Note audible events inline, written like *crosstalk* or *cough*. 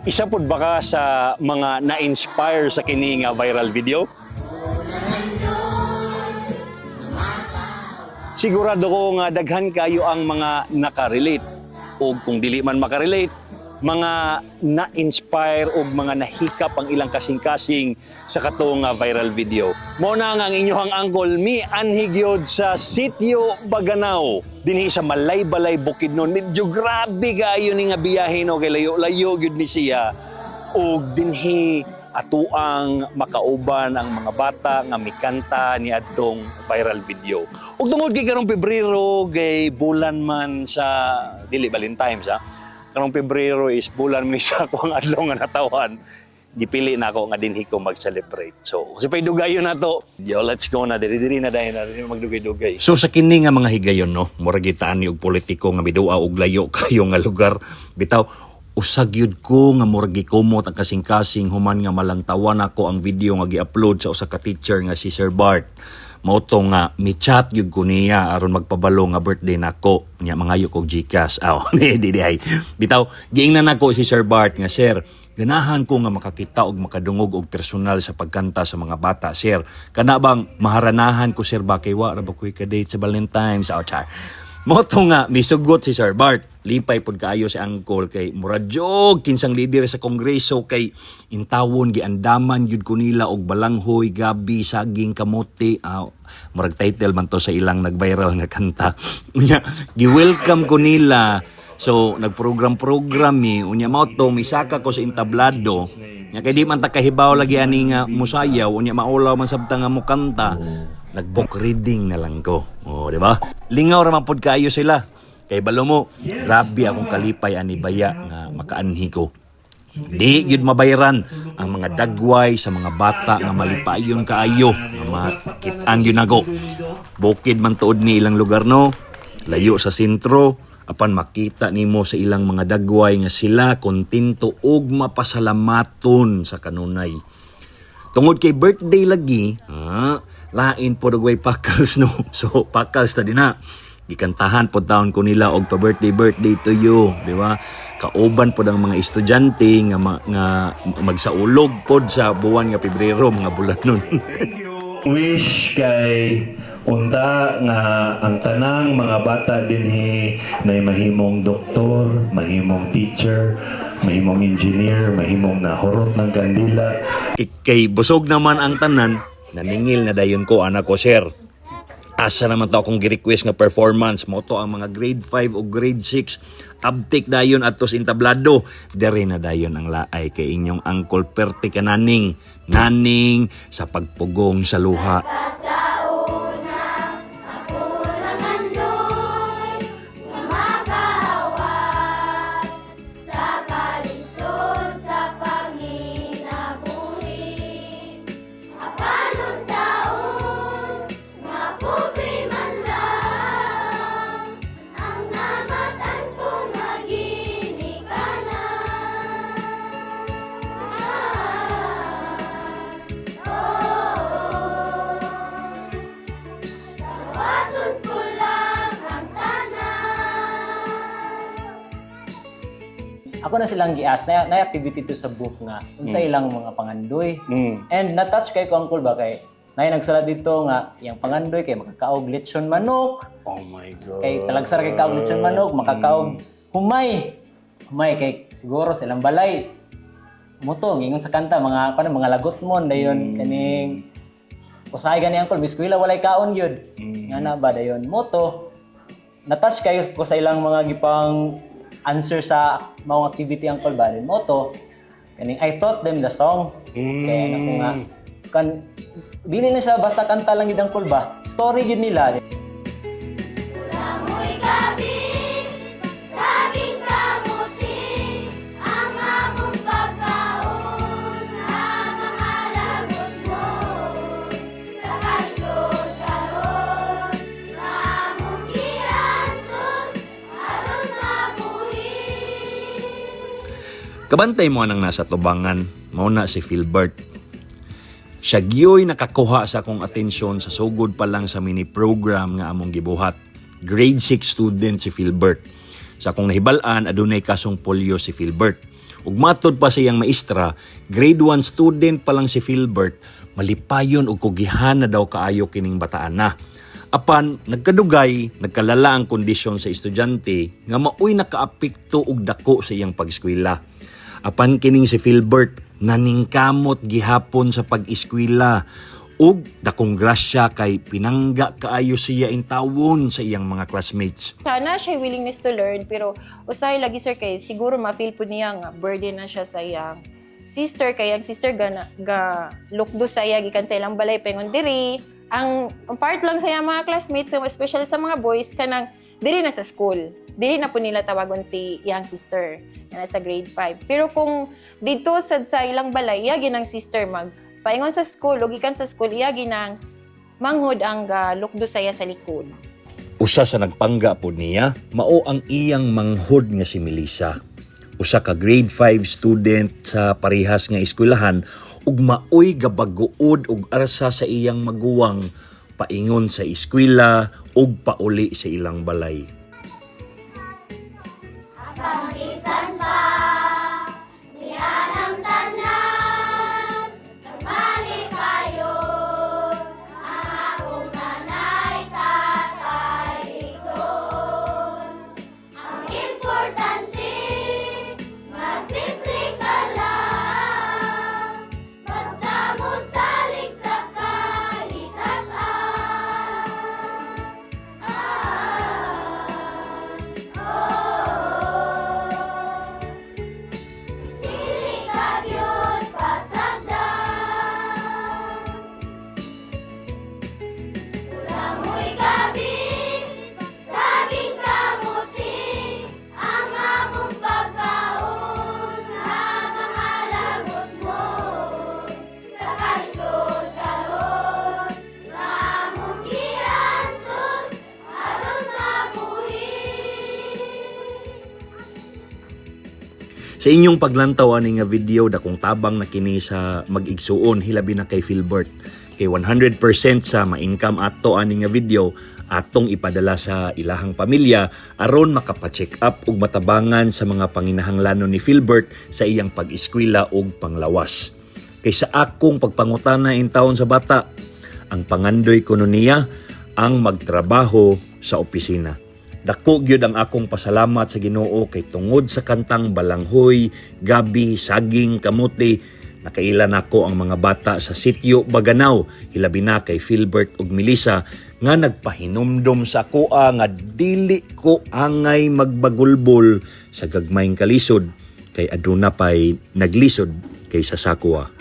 Isa pud baka sa mga na-inspire sa kini nga viral video? Sigurado ko nga daghan kayo ang mga nakarelate o kung dili man makarelate, mga na-inspire o mga nahikap ang ilang kasing-kasing sa katong nga viral video. Mo na nga ang inyong angkol mi anhigyod sa Sitio Baganao dinhi sa Malay-Balay Bukidnon. Medyo grabe kayo ni nga biyahe no kay layo-layo gyud ni siya og dinhi atuang makauban ang mga bata nga mikanta ni adtong viral video. Ug tungod kay karong Pebrero kay bulan man sa dili Valentine's ha. Karong Pebrero is bulan man sa akong adlaw nga natawan. Gipili na ako nga dinhi ko mag-celebrate. So, kasi pay dugayon na to. Yo, let's go na. Diri-diri na dahil na diri magdugay-dugay. So sa kini nga mga higayon no, murag gitaan ni og politiko nga midua og layo *laughs* kayo nga lugar. Bitaw usag yun ko nga murag gikumot ang kasing-kasing human nga malangtawan ako ang video nga gi-upload sa usa ka teacher nga si Sir Bart. Mauto nga mi-chat yun ko niya aron magpabalo nga birthday nako nya mangayo kog GCash. *laughs* Aw, di di ay. Bitaw giingnan nako si Sir Bart nga sir Ganahan ko nga makakita og makadungog og personal sa pagkanta sa mga bata, sir. Kana bang maharanahan ko, sir, ba kay wa ra ba ko'y ka-date sa Valentine's? Oh, char. Moto nga, misugot si Sir Bart. Lipay pod kaayo si Angkol kay Murajog, kinsang lider sa kongreso kay intawon giandaman yud ko nila og balanghoy, gabi, saging, kamote. Ah, murag title man to sa ilang nag-viral nga kanta. *laughs* Unya, gi-welcome ko nila So, nagprogram-program mi, unya mao to misaka ko sa entablado. Nya kay di man ta kahibaw lagi ani nga musayaw, unya maulaw man sabta nga mo kanta. Nag-book reading na lang ko. Oh, di ba? Lingaw ra man pod kaayo sila. Kay balo mo, grabe akong kalipay ani baya nga makaanhi ko. Di gyud mabayaran ang mga dagway sa mga bata nga malipayon kaayo nga makitaan gyud. Bukid man tuod ni ilang lugar no. Layo sa sentro apan makita nimo sa ilang mga dagway nga sila kontento ug mapasalamaton sa kanunay. Tungod kay birthday lagi, ha, lain po dagway pakals no. *laughs* So pakals ta din na. Gikantahan po taon ko nila og pa birthday birthday to you, di ba? Kauban po ang mga estudyante nga, nga magsaulog pod sa buwan nga Pebrero, mga bulan nun. *laughs* wish kay unta nga ang tanang mga bata dinhi na mahimong doktor, mahimong teacher, mahimong engineer, mahimong nahurot ng kandila. Kay busog naman ang tanan, naningil na dayon ko anak ko sir. Asa naman to akong gi-request nga performance. Mo to ang mga grade 5 o grade 6 abtik dayon atos intablado dere na dayon ang laay kay inyong angkol perte ka naning. Naning sa pagpugong sa luha Ako na silang gias na, na activity to sa book nga unsa ilang mga pangandoy. Mm. And na-touch kay ko uncle ba kay nay nagsalat dito nga yung pangandoy kay makakaog lechon manok. Oh my God. Kay talagsar kay kaog lechon manok, makakaog humay. Humay kay siguro sa ilang balay. Muto ingon sa kanta mga ano mga lagot mo dayon kaning usahay gani uncle biskwila walay kaon gyud. Nga na ba dayon moto na-touch kayo ko sa ilang mga gipang answer sa mga activity ang kulbarin mo to kaning I taught them the song. Kaya na ko nga kan dili na siya basta kanta lang gid ang kulba story gid nila Kabantay mo nang nasa tubangan, mao na si Philbert. Siya gyoy nakakuha sa akong atensyon sa sugod pa lang sa mini program nga among gibuhat. Grade 6 student si Philbert. Sa akong nahibalaan, adunay kasong polio si Philbert. Ug matod pa sa iyang maestra, grade 1 student pa lang si Philbert, malipayon og kugihan na daw kaayo kining bataan na. Apan nagkadugay, nagkalala ang kondisyon sa estudyante nga maoy nakaapekto og dako sa iyang pag-eskwela. Apan kining si Philbert naningkamot gihapon sa pag-eskwela ug dakong grasya kay pinangga kaayo siya in tawon sa iyang mga classmates. Sana siya willingness to learn pero usahay lagi sir kay siguro ma-feel po niya nga burden na siya sa iyang sister kay ang sister ga, na- ga lukdo sa iya gikan sa ilang balay pengon diri ang, ang part lang sa iyang mga classmates especially sa mga boys kanang diri na sa school. Dili na po nila tawagon si iyang sister na nasa grade 5 pero kung dito sad sa ilang balay iya ginang sister mag paingon sa school o gikan sa school iya ginang manghod ang ga lukdo sa iya sa likod. Usa sa nagpangga po niya, mao ang iyang manghod nga si Melissa. Usa ka grade 5 student sa parehas nga eskwelahan ug maoy gabaguod ug arsa sa iyang maguwang paingon sa eskwela ug pauli sa ilang balay. Sa inyong paglantaw ani nga video dakong tabang na kini sa mag-igsuon hilabi na kay Philbert. Kay 100% sa ma-income ato ani nga video atong ipadala sa ilahang pamilya aron makapacheck up ug matabangan sa mga panginahanglanon ni Philbert sa iyang pag-eskwela ug panglawas. Kay sa akong pagpangutana in taon sa bata, ang pangandoy ko niya ang magtrabaho sa opisina. Dako gyud ang akong pasalamat sa Ginoo kay tungod sa kantang balanghoy, gabi, saging, kamuti, nakailan ako ang mga bata sa sitio Baganaw, hilabi na kay Philbert ug Melissa nga nagpahinumdom sa akoa nga dili ko angay magbagulbol sa gagmayng kalisod. Kay aduna pay naglisod kay sa sakwa.